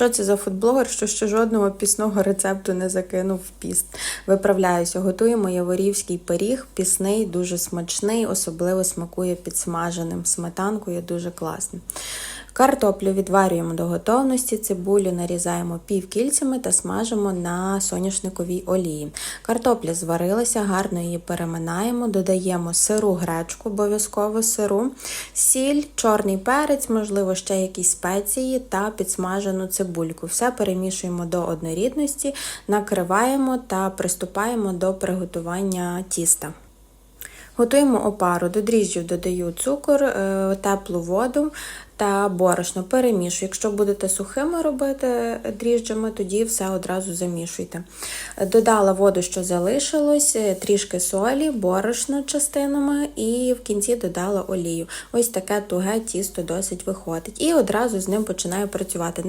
Що це за фудблогер, що ще жодного пісного рецепту не закинув в піст. Виправляюся, готуємо яворівський пиріг, пісний, дуже смачний, особливо смакує підсмаженим сметанкою, дуже класний. Картоплю відварюємо до готовності, цибулю нарізаємо півкільцями та смажимо на соняшниковій олії. Картопля зварилася, гарно її переминаємо, додаємо сиру гречку, обов'язково сиру, сіль, чорний перець, можливо, ще якісь спеції та підсмажену цибульку. Все перемішуємо до однорідності, накриваємо та приступаємо до приготування тіста. Готуємо опару. До дріжджів додаю цукор, е, теплу воду та борошно. Перемішую. Якщо будете сухими робити дріжджами, тоді все одразу замішуйте. Додала воду, що залишилось, е, трішки солі, борошно частинами і в кінці додала олію. Ось таке туге тісто досить виходить. І одразу з ним починаю працювати.